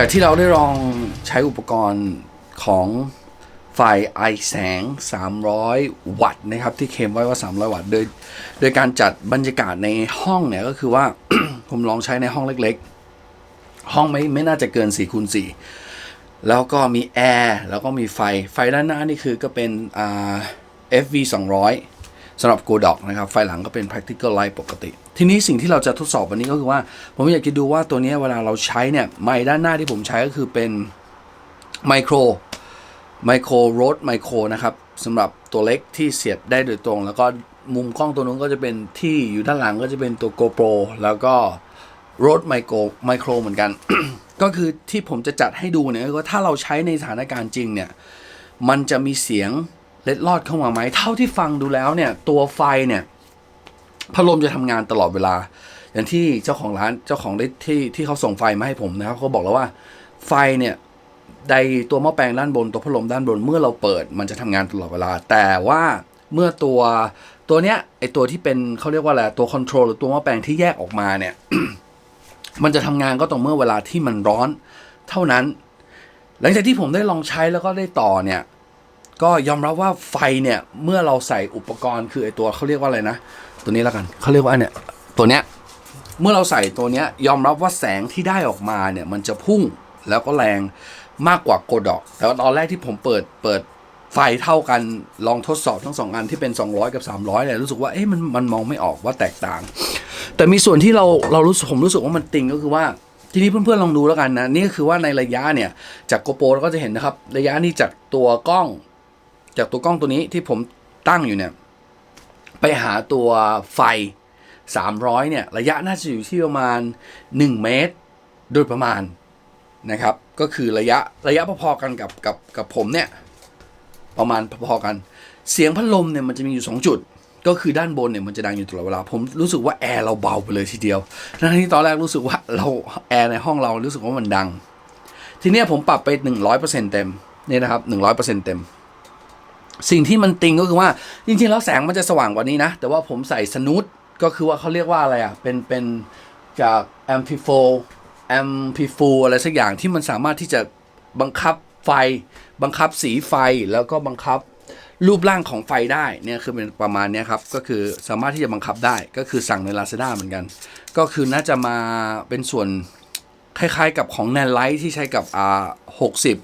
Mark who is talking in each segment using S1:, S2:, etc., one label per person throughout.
S1: จากที่เราได้ลองใช้อุปกรณ์ของไฟไอแสง 300 วัตต์นะครับ ที่เคมไว้ว่า 300 วัตต์โดยโดยการจัดบรรยากาศในห้องเนี่ยก็คือว่า ผมลองใช้ในห้องเล็กๆ ห้องไม่ไม่น่าจะเกิน4คูณ4แล้วก็มีแอร์แล้วก็มีไฟไฟด้านหน้านี่คือก็เป็นอ่า FV 200 สำหรับ g o d o c นะครับไฟหลังก็เป็น practical light ปกติ ทีนี้สิ่งที่เราจะทดสอบวันนี้ก็คือว่า ผมอยากจะดูว่าตัวนี้เวลาเราใช้เนี่ยไมค์ด้านหน้าที่ผมใช้ก็คือเป็นไมโครไมโครโรดไมโครนะครับสำหรับตัวเล็กที่เสียบได้โดยตรง แล้วก็มุมกล้องตัวนู้นก็จะเป็นที่อยู่ด้านหลังก็จะเป็นตัว GoPro แล้วก็โรดไมโครไมโครเหมือนกัน ก็คือที่ผมจะจัดให้ดูเนี่ยก็ถ้าเราใช้ในสถานการณ์จริงเนี่ย มันจะมีเสียง เล็ดลอดเข้ามาไหม เท่าที่ฟังดูแล้วเนี่ย ตัวไฟเนี่ยพัดลมจะทำงานตลอดเวลา อย่างที่เจ้าของร้านเจ้าของได้ที่ที่เขาส่งไฟมาให้ผมนะครับเขาบอกแล้วว่าไฟเนี่ยในตัวหม้อแปลงด้านบนตัวพัดลมด้านบนเมื่อเราเปิด มันจะทำงานตลอดเวลา แต่ว่าเมื่อตัวตัวเนี้ยไอตัวที่เป็นเขาเรียกว่าอะไรตัวคอนโทรลหรือตัวหม้อแปลงที่แยกออกมาเนี่ย มันจะทำงานก็ต่อเมื่อเวลาที่มันร้อนเท่านั้น หลังจากที่ผมได้ลองใช้แล้วก็ได้ต่อเนี่ย ก็ยอมรับว่าไฟเนี่ยเมื่อเราใส่อุปกรณ์คือไอตัวเขาเรียกว่าอะไรนะ ตัวนี้แล้วกันเขาเรียกว่าเนี่ยตัวเนี้ยเมื่อเราใส่ตัวเนี้ยยอมรับว่าแสงที่ได้ออกมาเนี่ยมันจะพุ่งแล้วก็แรงมากกว่าโกดอกแต่ว่าตอนแรกที่ผมเปิดเปิดไฟเท่ากันลองทดสอบทั้งสองอันที่เป็น 200 กับ 300เนี่ยรู้สึกว่าเอ๊ะมันมันมองไม่ออกว่าแตกต่าง แต่มีส่วนที่เราเรารู้สึกผมรู้สึกว่ามันติงก็คือว่าทีนี้เพื่อนๆลองดูแล้วกันนะนี่ก็คือว่าในระยะเนี่ยจากโกโปรเราก็จะเห็นนะครับ ระยะนี้จากตัวกล้อง จากตัวกล้องตัวนี้ที่ผมตั้งอยู่เนี่ย ไปหาตัวไฟ 300 เนี่ย ระยะน่าจะอยู่ที่ประมาณ 1 เมตร โดยประมาณนะครับ ก็คือระยะระยะพอๆกันกับกับกับผมเนี่ย ประมาณพอๆกัน เสียงพัดลมเนี่ยมันจะมีอยู่ 2 จุด ก็คือด้านบนเนี่ยมันจะดังอยู่ตลอดเวลา ผมรู้สึกว่าแอร์เราเบาไปเลยทีเดียวทั้งที่ตอนแรกรู้สึกว่าเราแอร์ในห้องเรารู้สึกว่ามันดัง ทีเนี้ยผมปรับไป 100%เต็มเนี่ยนะครับ 100%เต็ม สิ่งที่มันติงก็คือว่าจริงๆแล้วแสงมันจะสว่างกว่านี้นะ แต่ว่าผมใส่สนุตก็คือว่าเขาเรียกว่าอะไรอะ เป็นเป็นจากแอมพ i โฟแอมพ i โฟอะไรสักอย่างที่มันสามารถที่จะบังคับไฟ บังคับสีไฟแล้วก็บังคับรูปร่างของไฟได้เนี่ยคือเป็นประมาณนี้ครับ ก็คือสามารถที่จะบังคับได้ก็คือสั่งใน Lazada เหมือนกัน ก็คือน่าจะมาเป็นส่วนคล้ายๆกับของแนนไลท์ที่ใช้กับอ่าหกสิบ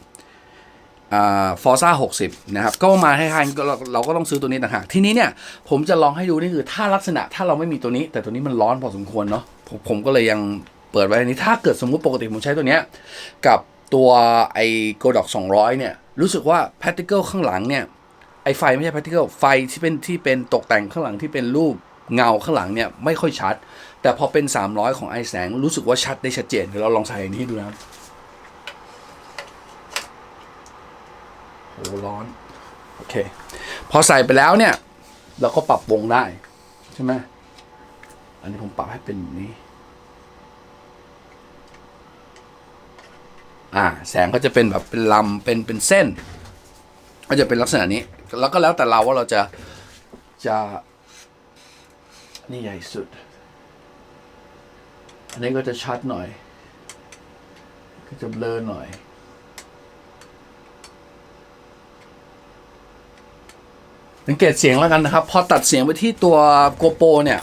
S1: ฟอร์ซ่า60นะครับก็มาให้ทานเราเราก็ต้องซื้อตัวนี้ต่างหากทีนี้เนี่ยผมจะลองให้ดูนี่คือถ้าลักษณะถ้าเราไม่มีตัวนี้ แต่ตัวนี้มันร้อนพอสมควรเนาะผมผมก็เลยยังเปิดไว้อันนี้ถ้าเกิดสมมุติปกติผมใช้ตัวเนี้ยกับตัวไอโกดอก200เนี่ยรู้สึกว่าพ a ติเคิลข้างหลังเนี่ยไอไฟไม่ใช่พ a ติเคิลไฟที่เป็นที่เป็นตกแต่งข้างหลังที่เป็นรูปเงาข้างหลังเนี่ยไม่ค่อยชัด แต่พอเป็น 300 ของไอแสงรู้สึกว่าชัดได้ชัดเจนเดี๋ยวเราลองใส่อันนี้ดูนะครับ โอ้ร้อน โอเค พอใส่ไปแล้วเนี่ย เราก็ปรับวงได้ ใช่ไหมอันนี้ผมปรับให้เป็นแบบนี้ อ่า แสงก็จะเป็นแบบเป็นลำเป็นเป็นเส้น ก็จะเป็นลักษณะนี้ แล้วก็แล้วแต่เราว่าเราจะจะนี่ใหญ่สุด อันนี้ก็จะชัดหน่อย ก็จะเบลอหน่อย สังเกตเสียงแล้วกันนะครับ พอตัดเสียงไปที่ตัวโกโปรเนี่ย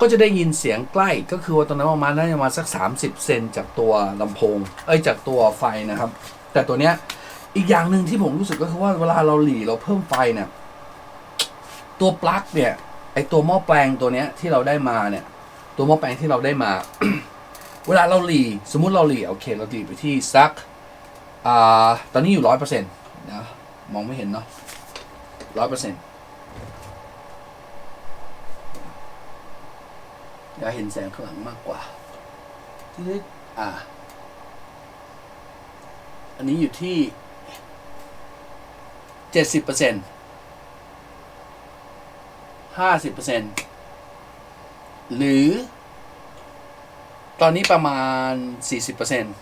S1: ก็จะได้ยินเสียงใกล้ก็คือว่าตอนนั้นประมาณน่าจะมาสัก 30 เซนจากตัวลำโพง เอ้ยจากตัวไฟนะครับ แต่ตัวเนี้ยอีกอย่างหนึ่งที่ผมรู้สึกก็คือว่าเวลาเราหลีเราเพิ่มไฟเนี่ยตัวปลั๊กเนี่ยไอตัวหม้อแปลงตัวเนี้ยที่เราได้มาเนี่ย ตัวหม้อแปลงที่เราได้มา เวลาเราหลีสมมุติเราหลีโอเค เราหลีไปที่สักอ่าตอนนี้อยู่ร้อยเปอร์เซ็นต์นะมองไม่เห็นเนาะ ร้อยเปอร์เซ็นต์อยากเห็นแสงข้างหลังมากกว่า ที่นี่อ่า อันนี้อยู่ที่เจ็ดสิบเปอร์เซ็นต์ห้าสิบเปอร์เซ็นต์หรือ ตอนนี้ประมาณสี่สิบเปอร์เซ็นต์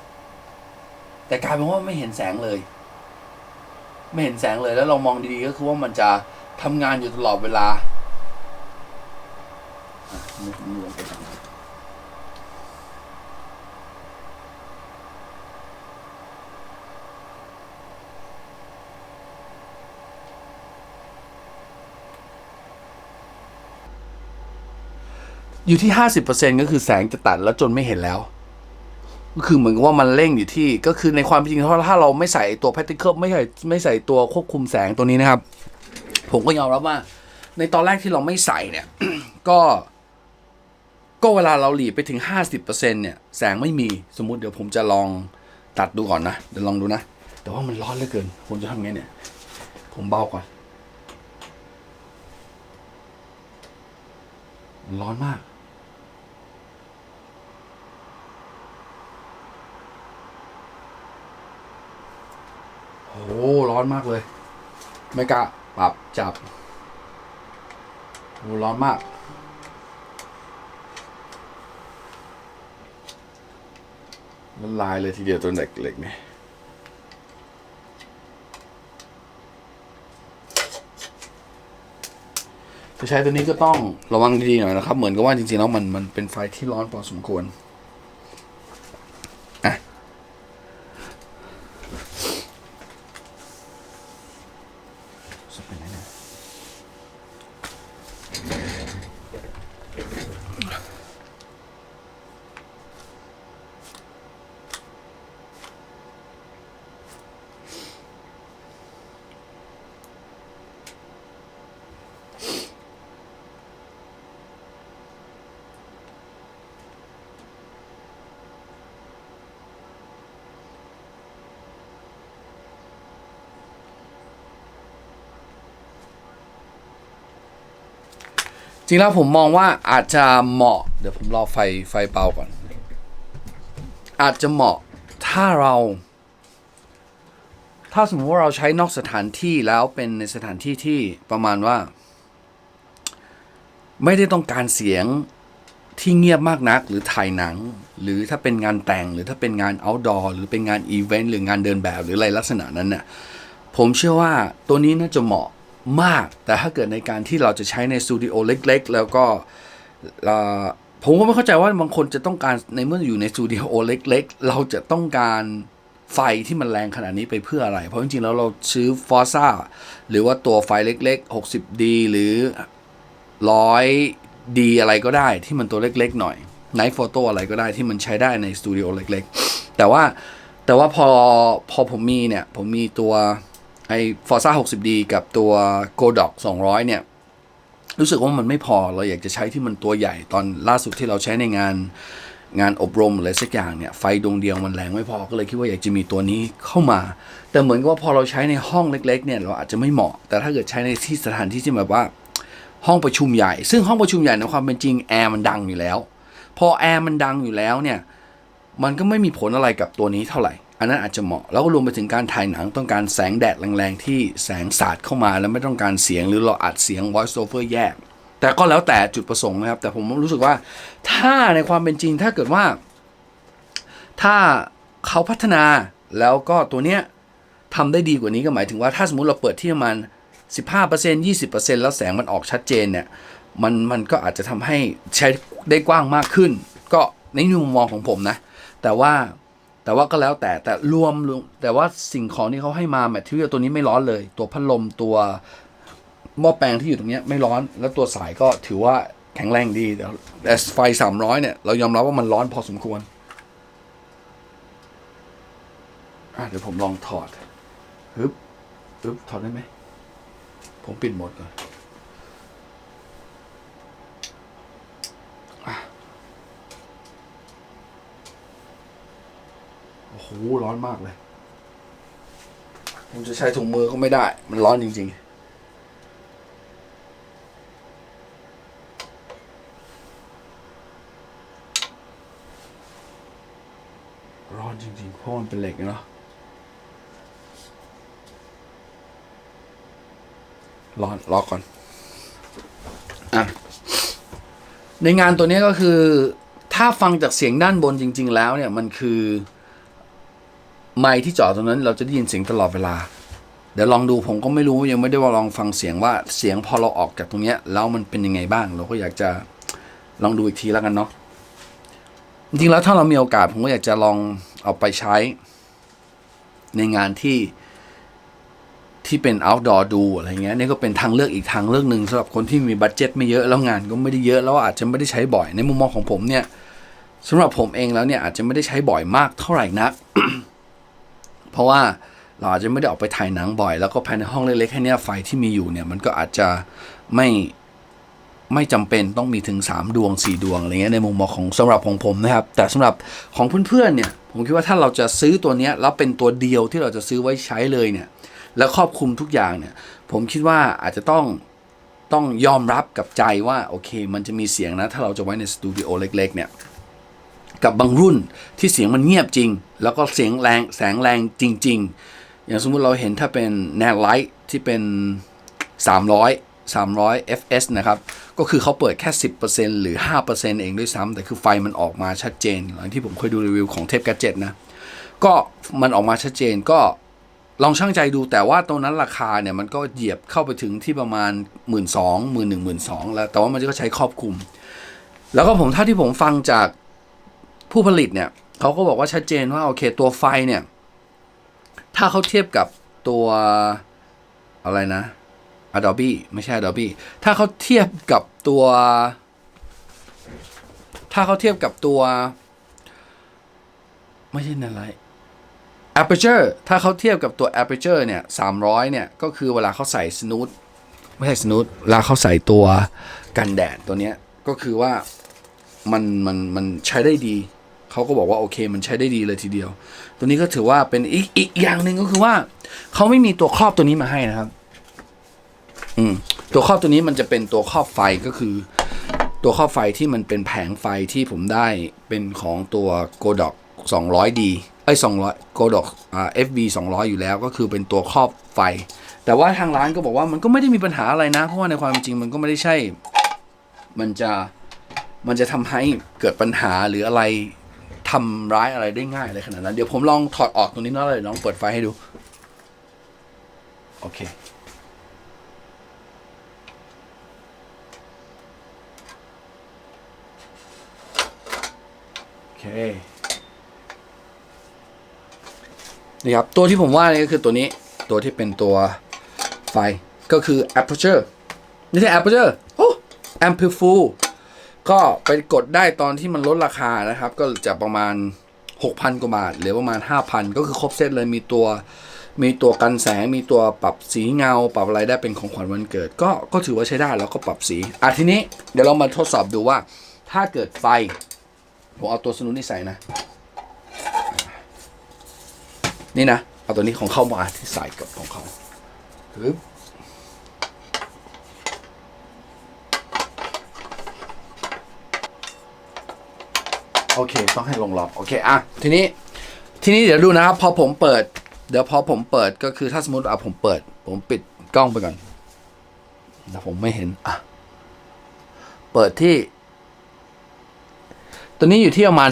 S1: แต่กลายเป็นว่าไม่เห็นแสงเลย ไม่เห็นแสงเลยแล้วเรามองดีๆก็คือว่ามันจะทำงานอยู่ตลอดเวลามุดลงไปอยู่ที่ 50%ก็คือแสงจะตัดแล้วจนไม่เห็นแล้ว ก็คือเหมือนกับว่ามันเร่งอยู่ที่ ก็คือในความจริงถ้าถ้าเราไม่ใส่ตัวแพทติเคิลไม่ใส่ไม่ใส่ตัวควบคุมแสงตัวนี้นะครับ ผมก็ยอมรับว่า ในตอนแรกที่เราไม่ใส่เนี่ย ก็ก็เวลาเราหลีไปถึงห้าสิบเปอร์เซ็นเนี่ยแสงไม่มีสมมุติเดี๋ยวผมจะลองตัดดูก่อนนะ เดี๋ยวลองดูนะ แต่ว่ามันร้อนเหลือเกิน ผมจะทำไงเนี่ย ผมเบาก่อน ร้อนมาก โอ้ร้อนมากเลย ไม่กล้าปรับจับโอ้ร้อนมากละลายเลยทีเดียวตัวเล็กเล็กๆเนี่ยจะใช้ตัวนี้ก็ต้องระวังดีๆหน่อยนะครับ เหมือนกับว่าจริงๆแล้วมันมันเป็นไฟที่ร้อนพอสมควร จริงแล้วผมมองว่าอาจจะเหมาะ เดี๋ยวผมรอไฟไฟเบาก่อน อาจจะเหมาะถ้าเรา ถ้าสมมติว่าเราใช้นอกสถานที่แล้วเป็นในสถานที่ที่ประมาณว่า ไม่ได้ต้องการเสียงที่เงียบมากนักหรือถ่ายหนัง หรือถ้าเป็นงานแต่งหรือถ้าเป็นงาน outdoor หรือเป็นงานอีเวนต์หรือ งานเดินแบบหรืออะไรลักษณะนั้นน่ะผมเชื่อว่าตัวนี้น่าจะเหมาะ มาก แต่ถ้าเกิดในการที่เราจะใช้ในสตูดิโอเล็ก ๆ แล้วก็ผมก็ไม่เข้าใจว่าบางคนจะต้องการในเมื่ออยู่ในสตูดิโอเล็ก ๆ เราจะต้องการไฟที่มันแรงขนาดนี้ไปเพื่ออะไร เพราะจริงๆ แล้วเราซื้อฟอซ่าหรือว่าตัวไฟเล็ก ๆ 60D หรือร้อยดีอะไรก็ได้ที่มันตัวเล็ก ๆ หน่อยไนท์โฟโต้อะไรก็ได้ที่มันใช้ได้ในสตูดิโอเล็ก ๆ แต่ว่าแต่ว่าพอพอผมมีเนี่ย ผมมีตัว ไอ้ Forza 60D กับตัว Godox 200 เนี่ย รู้สึกว่ามันไม่พอเราอยากจะใช้ที่มันตัวใหญ่ตอนล่าสุดที่เราใช้ในงานงานอบรมอะไรสักอย่างเนี่ย ไฟดวงเดียวมันแรงไม่พอก็เลยคิดว่าอยากจะมีตัวนี้เข้ามา แต่เหมือนกับว่าพอเราใช้ในห้องเล็กๆเนี่ยเราอาจจะไม่เหมาะ แต่ถ้าเกิดใช้ในที่สถานที่ที่แบบว่า ห้องประชุมใหญ่ ซึ่งห้องประชุมใหญ่ในความเป็นจริงแอร์มันดังอยู่แล้ว พอแอร์มันดังอยู่แล้วเนี่ยมันก็ไม่มีผลอะไรกับตัวนี้เท่าไหร่ อันนั้นอาจจะเหมาะ แล้วก็รวมไปถึงการถ่ายหนังต้องการแสงแดดแรงๆ ที่แสงสาดเข้ามาแล้วไม่ต้องการเสียงหรือเราอัดเสียง voice over แยก แต่ก็แล้วแต่จุดประสงค์นะครับ แต่ผมรู้สึกว่าถ้าในความเป็นจริงถ้าเกิดว่า ถ้าเขาพัฒนาแล้วก็ตัวเนี้ยทำได้ดีกว่านี้ก็หมายถึงว่าถ้าสมมติเราเปิดที่ประมาณ 15% 20%แล้วแสงมันออกชัดเจนเนี่ยมันมันก็อาจจะทำให้ใช้ได้กว้างมากขึ้น ก็ในมุมมองของผมนะ แต่ว่า แต่ว่าก็แล้วแต่แต่รวมรวมแต่ว่าสิ่งของที่เขาให้มาแมทเทียลตัวนี้ไม่ร้อนเลย ตัวพัดลมตัวหม้อแปลงที่อยู่ตรงนี้ไม่ร้อน แล้วตัวสายก็ถือว่าแข็งแรงดีแต่แต่ไฟ 300 เนี่ย เรายอมรับว่ามันร้อนพอสมควรเดี๋ยวผมลองถอดฮึบฮึบถอดได้ไหม ผมปิดหมดก่อนอะโอ้โห ร้อนมากเลย ผมจะใช้ถุงมือก็ไม่ได้ มันร้อนจริง ๆร้อนจริงๆ เพราะมันเป็นเหล็กเนาะ ร้อนรอก่อน อะ ในงานตัวนี้ก็คือ ถ้าฟังจากเสียงด้านบนจริง ๆ แล้วเนี่ย มันคือ ไมค์ที่จาะตรงนั้นเราจะได้ยินเสียงตลอดเวลา เดี๋ยวลองดูผมก็ไม่รู้ยังไม่ได้ว่าลองฟังเสียงว่าเสียงพอเราออกจากตรงเนี้ยแล้วมันเป็นยังไงบ้าง เราก็อยากจะลองดูอีกทีแล้วกันเนาะจริงๆแล้วถ้าเรามีโอกาสผมก็อยากจะลองเอาไปใช้ ในงานที่ที่เป็น outdoor ดูอะไรเงี้ยนี่ก็เป็นทางเลือกอีกทางเลือกหนึ่งสำหรับคนที่มีบัตเจ็ตไม่เยอะแล้วงานก็ไม่ได้เยอะแล้วอาจจะไม่ได้ใช้บ่อยในมุมมองของผมเนี่ยสำหรับผมเองแล้วเนี่ยอาจจะไม่ได้ใช้บ่อยมากเท่าไหร่นัก เพราะว่าเราอาจจะไม่ได้ออกไปถ่ายหนังบ่อย แล้วก็ภายในห้องเล็กๆแค่เนี้ยไฟที่มีอยู่เนี่ยมันก็อาจจะไม่ไม่จำเป็นต้องมีถึง 3 ดวง 4 ดวงอะไรเงี้ยในมุมมองของสำหรับของผมนะครับ แต่สำหรับของเพื่อนๆเนี่ย ผมคิดว่าถ้าเราจะซื้อตัวเนี้ยแล้วเป็นตัวเดียวที่เราจะซื้อไว้ใช้เลยเนี่ย แล้วครอบคลุมทุกอย่างเนี่ย ผมคิดว่าอาจจะต้องต้องยอมรับกับใจว่า โอเค มันจะมีเสียงนะ ถ้าเราจะไว้ในสตูดิโอเล็ก ๆ เนี่ย กับบางรุ่นที่เสียงมันเงียบจริง แล้วก็เสียงแรงแสงแรงจริง ๆ อย่างสมมุติเราเห็นถ้าเป็น n a t Light ที่เป็น 300 300 fs นะครับ ก็คือเขาเปิดแค่ 10%หรือ 5%เองด้วยซ้ำแต่คือไฟมันออกมาชัดเจน หลังที่ผมเคยดูรีวิวของเทปก a เจ็นะ ก็มันออกมาชัดเจนก็ลองช่างใจดูแต่ว่าตรงนั้นราคาเนี่ย มันก็เหยียบเข้าไปถึงที่ประมาณ 1 2 0 0 0 0 1 1 2 0 0 0แล้ว แต่ว่ามันก็ใช้ครอบคลุม แล้วก็ผมถ้าที่ผมฟังจาก ผู้ผลิตเนี่ยเขาก็บอกว่าชัดเจนว่าโอเคตัวไฟเนี่ย ถ้าเขาเทียบกับตัวอะไรนะ Adobe ไม่ใช่ Adobe ถ้าเขาเทียบกับตัว ถ้าเขาเทียบกับตัว ไม่ใช่นั่นไร aperture ถ้าเขาเทียบกับตัว aperture เนี่ย300 เนี่ย ก็คือเวลาเขาใส่ snoot ไม่ใช่ snoot เวลาเขาใส่ตัวกันแดดตัวเนี้ย ก็คือว่ามันมันมันใช้ได้ดี เขาก็บอกว่าโอเค มันใช้ได้ดีเลยทีเดียว ตัวนี้ก็ถือว่าเป็นอีกอีกอย่างหนึ่งก็คือว่า เขาไม่มีตัวครอบตัวนี้มาให้นะครับ อืม ตัวครอบตัวนี้มันจะเป็นตัวครอบไฟก็คือ ตัวครอบไฟที่มันเป็นแผงไฟที่ผมได้เป็นของตัว Godox 200D ไอ้200 Godox อ่า FB 200 อยู่แล้วก็คือเป็นตัวครอบไฟ แต่ว่าทางร้านก็บอกว่ามันก็ไม่ได้มีปัญหาอะไรนะ เพราะว่าในความจริงมันก็ไม่ได้ใช่ มันจะมันจะทำให้เกิดปัญหาหรืออะไร ทำร้ายอะไรได้ง่ายอะไรขนาดนั้น เดี๋ยวผมลองถอดออกตรงนี้เนาะเลยลองเปิดไฟให้ดู โอเค โอเค นี่ครับ ตัวที่ผมว่านี่ก็คือตัวนี้ ตัวที่เป็นตัวไฟ ก็คือ aperture ไม่ใช่ aperture โอ้ amplify ก็ไปกดได้ตอนที่มันลดราคานะครับ ก็จะประมาณ 6,000 กว่าบาท หรือประมาณ 5,000 ก็คือครบเซตเลยมีตัวมีตัวกันแสง มีตัวปรับสีเงา ปรับอะไรได้เป็นของขวัญวันเกิด ก็ก็ถือว่าใช้ได้แล้วก็ปรับสีอะทีนี้เดี๋ยวเรามาทดสอบดูว่า ถ้าเกิดไฟ ผมเอาตัวสนุนนี่ใส่นะ นี่นะ เอาตัวนี้ของเข้ามาที่ใส่กับของเขาปึ๊บ โอเค ต้องให้ลงล็อกโอเคอะทีนี้ทีนี้เดี๋ยวดูนะครับ พอผมเปิด เดี๋ยวพอผมเปิดก็คือถ้าสมมติอะผมเปิด ผมปิดกล้องไปก่อนแต่ผมไม่เห็นอะเปิดที่ ตัวนี้อยู่ที่ประมาณ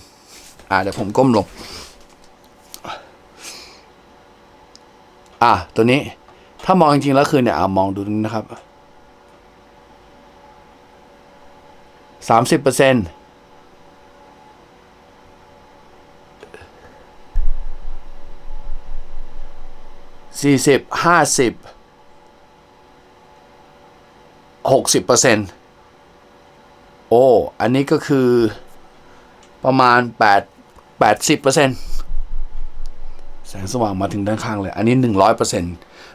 S1: 40%อ่าเดี๋ยวผมก้มลง อะตัวนี้ถ้ามองจริงๆแล้วคือเนี่ยอะมองดูตรงนี้นะครับสามสิบเปอร์เซ็นต์ สี่สิบห้าสิบหกสิบเปอร์เซ็นต์โอ้ อันนี้ก็คือประมาณ8 80เปอร์เซ็นต์แสงสว่างมาถึงด้านข้างเลย อันนี้100เปอร์เซ็นต์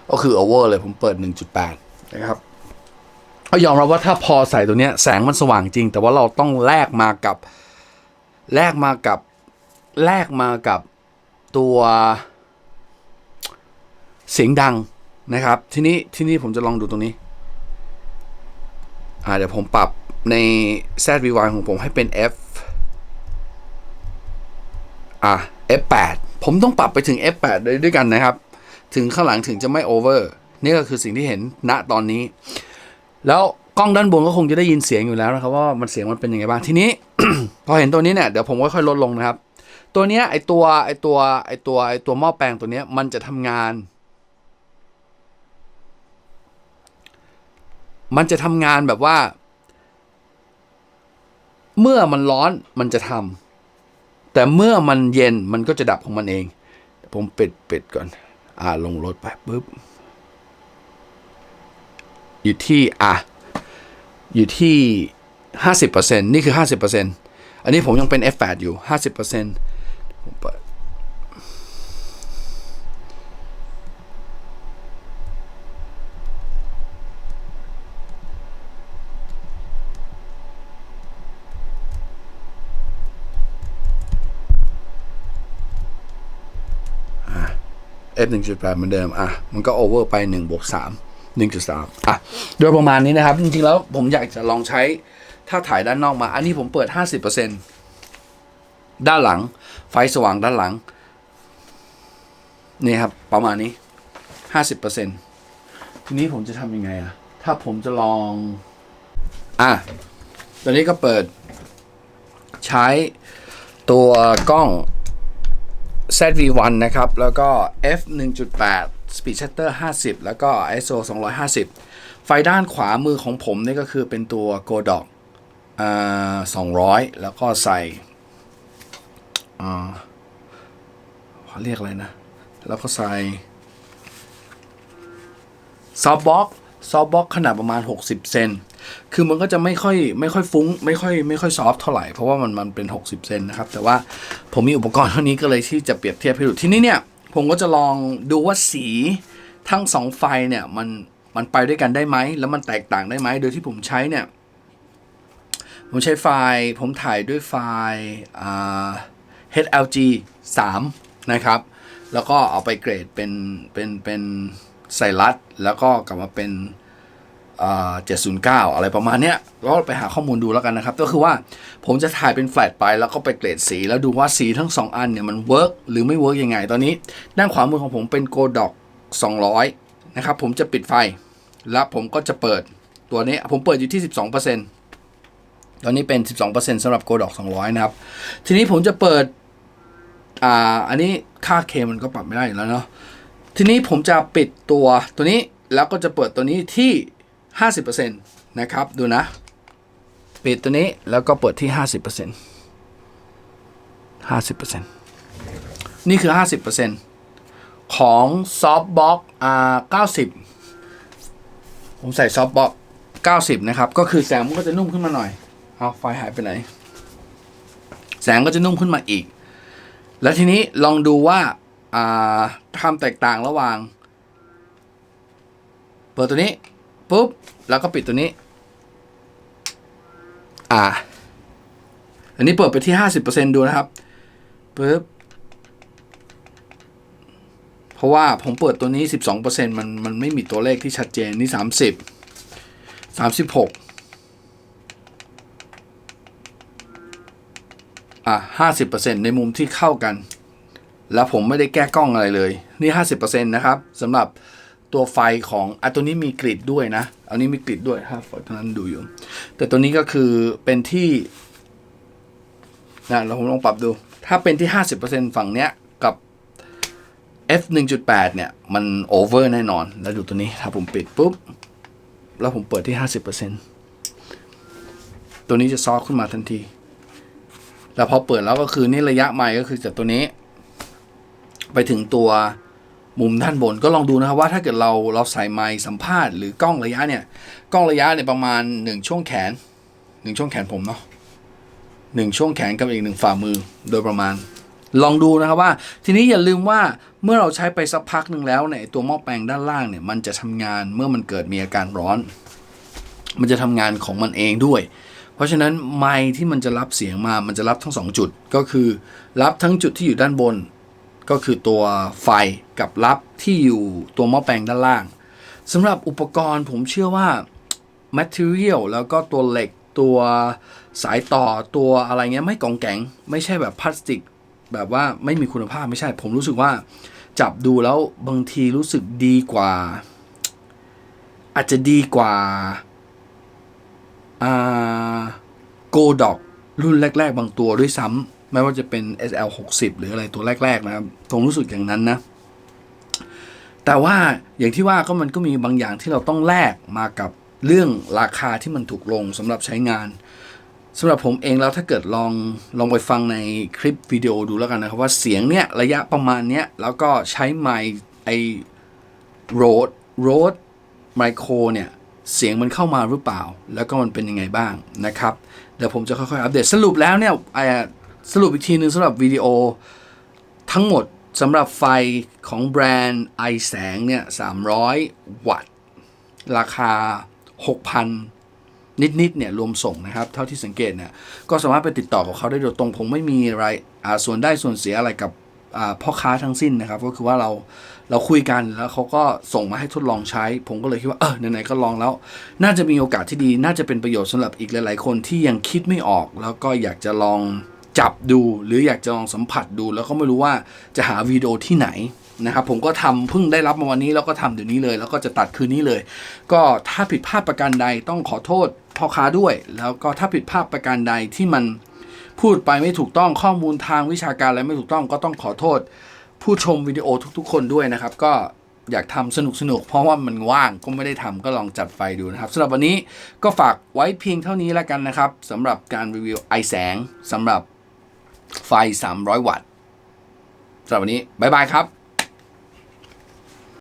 S1: ก็คือ over เลยผมเปิด1.8นะครับก็ยอมรับว่าถ้าพอใส่ตัวเนี้ยแสงมันสว่างจริง แต่ว่าเราต้องแลกมากับแลกมากับแลกมากับตัว เสียงดังนะครับ ทีนี้ที่นี่ผมจะลองดูตรงนี้อ่าเดี๋ยวผมปรับใน ZVY ของผมให้เป็น F อะ F8 ผมต้องปรับไปถึง F8 เลยด้วยกันนะครับ ถึงข้างหลังถึงจะไม่ over นี่ก็คือสิ่งที่เห็นณตอนนี้ แล้วกล้องด้านบนก็คงจะได้ยินเสียงอยู่แล้วนะครับ ว่ามันเสียงมันเป็นยังไงบ้างทีนี้ พอเห็นตัวนี้เนี่ยเดี๋ยวผมค่อยๆลดลงนะครับ ตัวเนี้ยไอตัวไอตัวไอตัวไอตัวหม้อแปลงตัวเนี้ยมันจะทำงาน มันจะทำงานแบบว่า เมื่อมันร้อนมันจะทำแต่เมื่อมันเย็นมันก็จะดับของมันเอง ผมปิดปิดก่อน อ่าลงรถไปปุ๊บอยู่ที่อะอยู่ที่ห้าสิบเปอร์เซ็นนี่คือห้าสิบเปอร์เซ็นอันนี้ผมยังเป็น F8 อยู่ห้าสิบเปอร์เซ็นผมเปิด f 1.8เหมือนเดิมอะมันก็โอเวอร์ไป1บวก3 1.3อะโดยประมาณนี้นะครับ จริงๆแล้วผมอยากจะลองใช้ถ้าถ่ายด้านนอกมา อันนี้ผมเปิด 50%ด้านหลัง ไฟสว่างด้านหลัง นี่ครับ ประมาณนี้ 50%ทีนี้ผมจะทำยังไงอะ ถ้าผมจะลอง อะ ตอนนี้ก็เปิด ใช้ตัวกล้อง ZV1 นะครับ แล้วก็ f 1.8 Speed Shutter 50 แล้วก็ ISO 250 ไฟด้านขวามือของผมนี่ก็คือเป็นตัว Godox อ่า200 แล้วก็ใส่อ่าเขาเรียกอะไรนะ แล้วก็ใส่ซอฟบ็อกซอฟบ็อกขนาดประมาณ 60 เซน คือมันก็จะไม่ค่อยไม่ค่อยฟุ้ง ไม่ค่อยไม่ค่อยซอฟเท่าไหร่ เพราะว่ามันมันเป็น 60 เซนนะครับ แต่ว่าผมมีอุปกรณ์เท่านี้ก็เลยที่จะเปรียบเทียบให้ดูทีนี้เนี่ย ผมก็จะลองดูว่าสีทั้งสองไฟเนี่ยมันมันไปด้วยกันได้ไหม แล้วมันแตกต่างได้ไหม โดยที่ผมใช้เนี่ย ผมใช้ไฟล์ ผมถ่ายด้วยไฟล์อ่า HLG 3 นะครับ แล้วก็เอาไปเกรดเป็นเป็นเป็นใส่รัดแล้วก็กลับมาเป็น 709 อะไรประมาณเนี้ยก็ไปหาข้อมูลดูแล้วกันนะครับ ก็คือว่าผมจะถ่ายเป็นแฟลชไปแล้วก็ไปเกรดสี แล้วดูว่าสีทั้ง 2 อันเนี่ยมันเวิร์กหรือไม่เวิร์กยังไง ตอนนี้ ด้านขวามือของผมเป็น Godox 200 นะครับ ผมจะปิดไฟ แล้วผมก็จะเปิดตัวนี้ ผมเปิดอยู่ที่ 12%ตอนนี้เป็น 12%สำหรับ Godox 200 นะครับ ทีนี้ผมจะเปิด อ่า อันนี้ค่าเคมันก็ปรับไม่ได้อยู่แล้วเนาะ ทีนี้ผมจะปิดตัวตัวนี้แล้วก็จะเปิดตัวนี้ที่ 50%นะครับ ดูนะ ปิดตัวนี้แล้วก็เปิดที่ 50% 50%นี่คือ 50%ของ Softbox อ่า90 ผมใส่ Softbox 90 นะครับ ก็คือแสงมันก็จะนุ่มขึ้นมาหน่อย เอาไฟหายไปไหน แสงก็จะนุ่มขึ้นมาอีก แล้วทีนี้ลองดูว่าอ่าความแตกต่างระหว่าง เปิดตัวนี้ ปุ๊บ แล้วก็ปิดตัวนี้ อ่า อันนี้เปิดไปที่ห้าสิบเปอร์เซ็นดูนะครับปุ๊บ เพราะว่าผมเปิดตัวนี้สิบสองเปอร์เซ็นมันมันไม่มีตัวเลขที่ชัดเจนนี่สามสิบสามสิบหกอะห้าสิบเปอร์เซ็นในมุมที่เข้ากัน แล้วผมไม่ได้แก้กล้องอะไรเลย นี่50%นะครับสำหรับ ตัวไฟของอะตัวนี้มีกริดด้วยนะ อันนี้มีกริดด้วยครับตอนนั้นดูอยู่ แต่ตัวนี้ก็คือเป็นที่นะเราผมลองปรับดู ถ้าเป็นที่ 50%ฝั่งเนี้ยกับ f 1.8เนี่ย มันโอเวอร์แน่นอน แล้วดูตัวนี้ ถ้าผมปิดปุ๊บ แล้วผมเปิดที่ 50%ตัวนี้จะซอฟขึ้นมาทันที แล้วพอเปิดแล้วก็คือนี่ระยะไมค์ก็คือจากตัวนี้ ไปถึงตัว มุมด้านบนก็ลองดูนะครับว่าถ้าเกิดเราเราใส่ไมค์สัมภาษณ์หรือกล้องระยะเนี่ยกล้องระยะเนี่ยประมาณ 1 ช่วงแขน 1 ช่วงแขนผมเนาะหนึ่งช่วงแขนกับอีกหนึ่งฝ่ามือโดยประมาณ ลองดูนะครับว่า ทีนี้อย่าลืมว่าเมื่อเราใช้ไปสักพักหนึ่งแล้วเนี่ยตัวหม้อแปลงด้านล่างเนี่ยมันจะทำงานเมื่อมันเกิดมีอาการร้อน มันจะทำงานของมันเองด้วย เพราะฉะนั้นไมค์ที่มันจะรับเสียงมามันจะรับทั้งสองจุดก็คือ รับทั้งจุดที่อยู่ด้านบน ก็คือตัวไฟกับรับที่อยู่ตัวหม้อแปลงด้านล่างสำหรับอุปกรณ์ผมเชื่อว่า material แล้วก็ตัวเหล็กตัวสายต่อตัวอะไรเงี้ยไม่กองแกงไม่ใช่แบบพลาสติก แบบว่าไม่มีคุณภาพไม่ใช่ ผมรู้สึกว่าจับดูแล้วบางทีรู้สึกดีกว่า อาจจะดีกว่าอ่าโกดอกรุ่นแรก ๆ บางตัวด้วยซ้ำ ไม่ว่าจะเป็น SL 60หรืออะไรตัวแรกๆนะครับผมรู้สึกอย่างนั้นนะ แต่ว่าอย่างที่ว่าก็มันก็มีบางอย่างที่เราต้องแลกมากับเรื่องราคาที่มันถูกลงสำหรับใช้งานสำหรับผมเองแล้วถ้าเกิดลองลองไปฟังในคลิปวิดีโอดูแล้วกันนะครับ ว่าเสียงเนี้ยระยะประมาณเนี้ยแล้วก็ใช้ไมค์ไอโรดโรดไมโครเนี่ย เสียงมันเข้ามาหรือเปล่า แล้วก็มันเป็นยังไงบ้างนะครับ เดี๋ยวผมจะค่อยๆอัปเดตสรุปแล้วเนี่ยไอ้ สรุปอีกทีหนึ่งสำหรับวิดีโอทั้งหมดสำหรับไฟของแบรนด์ไอแสงเนี่ย 300 วัตต์ ราคา 6,000 นิด ๆ เนี่ย รวมส่งนะครับ เท่าที่สังเกตเนี่ย ก็สามารถไปติดต่อกับเขาได้โดยตรง ผมไม่มีอะไรอ่าส่วนได้ส่วนเสียอะไรกับอ่าพ่อค้าทั้งสิ้นนะครับ ก็คือว่าเราเราคุยกันแล้วเขาก็ส่งมาให้ทดลองใช้ ผมก็เลยคิดว่าเออไหนๆก็ลองแล้ว น่าจะมีโอกาสที่ดี น่าจะเป็นประโยชน์สำหรับอีกหลาย ๆ คนที่ยังคิดไม่ออก แล้วก็อยากจะลอง จับดูหรืออยากจะลองสัมผัสดู แล้วก็ไม่รู้ว่าจะหาวิดีโอที่ไหนนะครับผมก็ทำเพิ่งได้รับมาวันนี้แล้วก็ทำเดี๋ยวนี้เลย แล้วก็จะตัดคืนนี้เลย ก็ถ้าผิดพลาดประการใดต้องขอโทษพ่อค้าด้วย แล้วก็ถ้าผิดพลาดประการใดที่มันพูดไปไม่ถูกต้องข้อมูลทางวิชาการอะไรไม่ถูกต้องก็ต้องขอโทษ ผู้ชมวิดีโอทุกๆ คนด้วยนะครับ ก็อยากทำสนุกสนุกๆเพราะว่ามันว่างก็ไม่ได้ทำก็ลองจัดไฟดูนะครับสำหรับวันนี้ก็ฝากไว้เพียงเท่านี้แล้วกันนะครับสำหรับการรีวิวไอแสงสำหรับ ไฟ 300 วัตต์สำหรับวันนี้ บ๊ายบายครับ